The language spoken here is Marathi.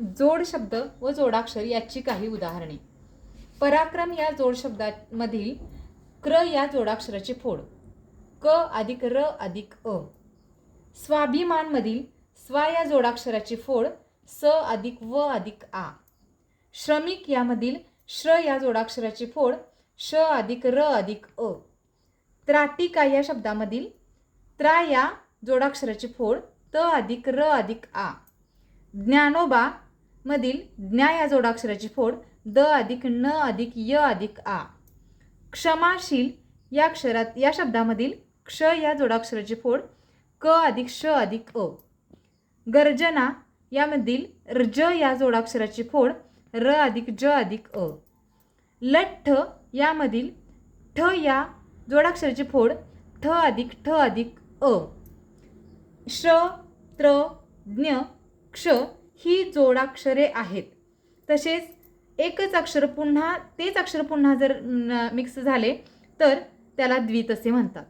जोड शब्द व जोडाक्षर याची काही उदाहरणे. पराक्रम या जोड शब्दामधील क्र या जोडाक्षराची फोड. क अधिक र अधिक अ. स्वाभिमानमधील स्वा या जोडाक्षराची फोड स अधिक व अधिक आ. श्रमिक यामधील श्र या जोडाक्षराची फोड श अधिक र अधिक अ. त्राटिका या शब्दामधील त्रा या जोडाक्षराची फोड त अधिक र अधिक आ. ज्ञानोबा मधील ज्ञा या जोडाक्षराची फोड द अधिक न अधिक य अधिक आ. क्षमाशील या अक्षरात या शब्दामधील क्ष या जोडाक्षराची फोड क अधिक श अधिक अ. गर्जना यामधील रज या जोडाक्षराची फोड र अधिक ज अधिक अ. लठ्ठ यामधील ठ या जोडाक्षराची फोड ठ अधिक ठ अधिक अ. श त्र ज्ञ क्ष ही जोडाक्षरे आहेत. तसेच एकच अक्षर पुन्हा तेच अक्षर पुन्हा जर मिक्स झाले तर त्याला द्वित असे म्हणतात.